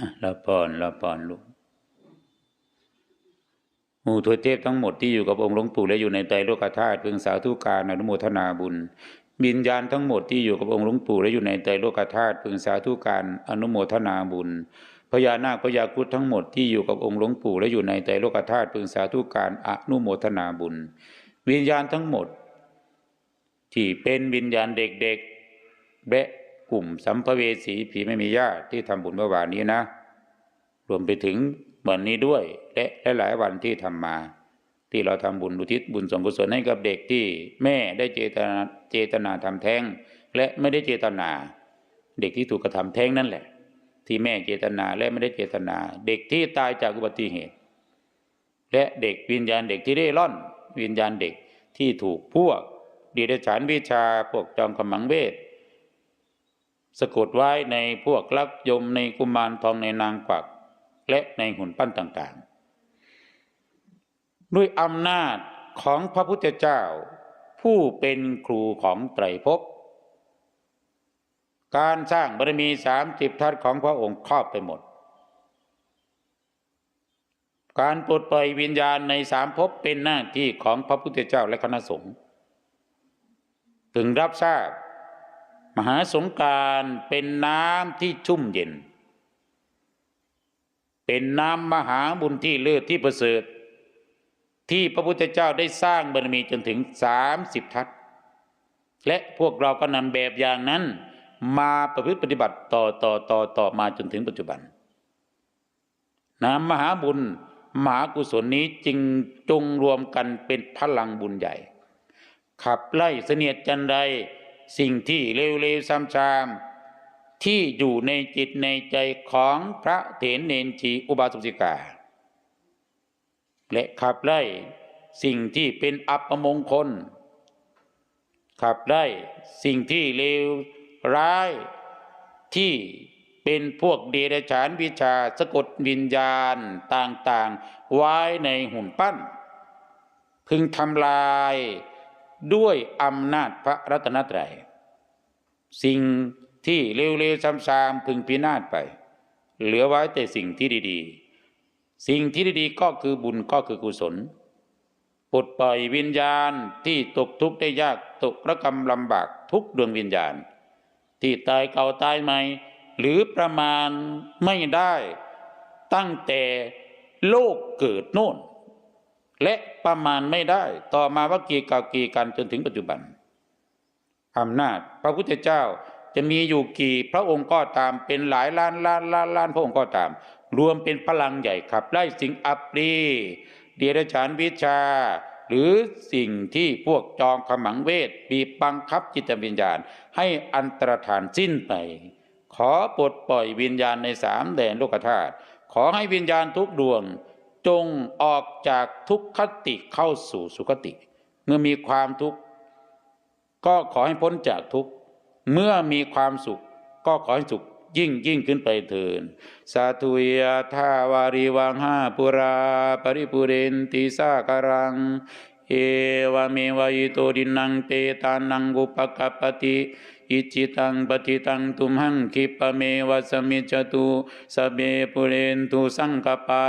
อะละพรละพรลูกหมู่ทวยเทพทั้งหมดที่อยู่กับองค์หลวงปู่และอยู่ในไตรโลกธาตุพึงสาธุการอนุโมทนาบุญวิญญาณทั้งหมดที่อยู่กับองค์หลวงปู่และอยู่ในไตรโลกธาตุพึงสาธุการอนุโมทนาบุญพญานาคพญาครุฑทั้งหมดที่อยู่กับองค์หลวงปู่และอยู่ในไตรโลกธาตุพึงสาธุการอนุโมทนาบุญ วิญญาณทั้งหมด ที่เป็นวิญญาณเด็กๆและ กลุ่มสัมภเวสีผีไม่มีญาติที่ทำบุญเมื่อวานนี้นะ รวมไปถึงวันนี้ด้วย และหลายวันที่ทำมา ที่เราทำบุญอุทิศบุญส่วนกุศลให้กับเด็กที่แม่ได้เจตนาเจตนาทำแท้ง และไม่ได้เจตนา เด็กที่ถูกกระทำแท้งนั่นแหละ ที่แม่เจตนาและไม่ได้เจตนา เด็กที่ตายจากอุบัติเหตุ และเด็กวิญญาณเด็กที่ได้ร่อนวิญญาณเด็กที่ถูกพวกดีเดชานวิชาพวกจอมขมังเวท สะกดไว้ในพวกลักยมในกุมารทองในนางกวัก และในหุ่นปั้นต่างๆ ด้วยอำนาจของพระพุทธเจ้า ผู้เป็นครูของไตรภพการสร้างบารมีสามสิบทัศของพระองค์ครอบไปหมด การปลดปล่อยวิญญาณในสามภพเป็นหน้าที่ของพระพุทธเจ้าและคณะสงฆ์พึงรับทราบ มหาสงการเป็นน้ำที่ชุ่มเย็น เป็นน้ำมหาบุญที่เลิศที่ประเสริฐ ที่พระพุทธเจ้าได้สร้างบารมีจนถึงสามสิบทัศและพวกเราก็นำแบบอย่างนั้น มาประพฤติปฏิบัติต่อต่อต่อต่อมาจนถึงปัจจุบัน น้ำมหาบุญมหากุศลนี้จึงจงรวมกันเป็นพลังบุญใหญ่ ขับไล่เสนียดจันไร สิ่งที่เลวๆซ้ำๆที่อยู่ในจิตในใจของพระเถรเนนชีอุบาสกสิกา และขับไล่สิ่งที่เป็นอัปมงคล ขับไล่สิ่งที่เลวร้ายที่เป็นพวกเดรัจฉานวิชาสะกดวิญญาณต่างๆ ไว้ในหุ่นปั้น พึงทำลาย ด้วยอำนาจพระรัตนตรัย สิ่งที่เร็วๆซ้ำๆพึงพินาศไป เหลือไว้แต่สิ่งที่ดีๆ สิ่งที่ดีๆก็คือบุญก็คือกุศลปลดปล่อยวิญญาณที่ตกทุกข์ได้ยากตกระกรรมลำบากทุกดวงวิญญาณ ที่ตายเก่าตายใหม่ หรือประมาณไม่ได้ตั้งแต่โลกเกิดโน่น และประมาณไม่ได้ ต่อมาว่ากี่ก่ากี่กันจนถึงปัจจุบันอำนาจ พระพุทธเจ้าจะมีอยู่กี่พระองค์ก็ตามเป็นหลายล้านล้านล้านล้านพระองค์ก็ตาม รวมเป็นพลังใหญ่ขับไล่สิ่งอัปรีเดรัจฉานวิชา หรือสิ่งที่พวกจองขมังเวทบีบบังคับจิตวิญญาณ ให้อันตรธานสิ้นไป ขอปลดปล่อยวิญญาณในสามแดนโลกธาตุขอให้วิญญาณทุกดวง จงออกจากทุกขติเข้าสู่สุคติ เมื่อมีความทุกข์ก็ขอให้พ้นจากทุกข์เมื่อมีความสุขก็ขอให้สุขยิ่งยิ่งขึ้นไปเถินสาธุยาทาวาริวังห้าปุรา ปริปุเรนติสาการัง เอวเมวะอิโตดินังเตตานังอุปกปปติ อิจิตังปฏิตังตุมหังคิปเมวะสมิจจตุสเบปุเรนตุสังกปา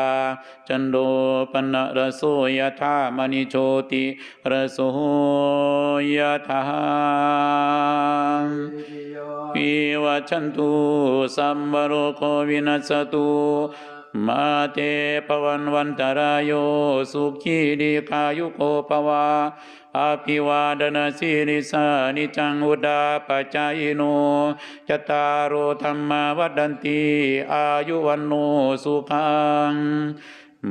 จันโดปนะระโสยธามณิโชติระโสยธาวิวัชันตุสัมบโรโควินัสตุ มาเตปวันวันตรายโยสุขีดีกายุโกภวาอภิวาดนาสิริสานิจังอุดาปจายโนจตารุธรรมาวัดันตีอายุวันโนสุขัง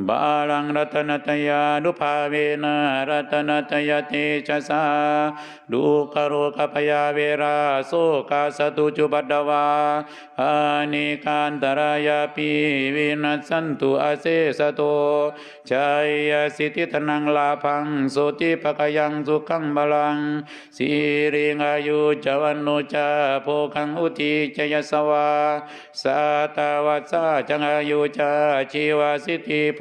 บาลังรัตนตยานุภาเวนะรัตนตยเตชะสาดุกโรกพยาเวราโสกาสตุจุปัดวาอานิการตรายาปีวินัสสันตุอาเสสโตชัยยสิทธิธนังลาพังโสติปกยังสุขังบาลังสิริงอายุจวันโนจาโพคังอุทิจยสวาสาตาวัสสาจังอายุจาชีวาสิทธิภ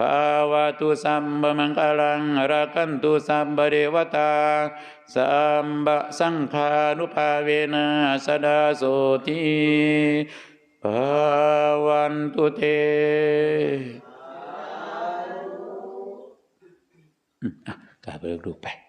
กขันตุสัมบเดวตาสัมบบุตตานุภาวะสดาตุสัมบมังคลังรักขันตุสัมบเดวตาสัมบดัมมานุภาเวนะคลังรักขันตุสัมบเดวตาสัมบะสังฆานุภาเวนะสดาโสติภาวันตุเตกลับไปลูกไป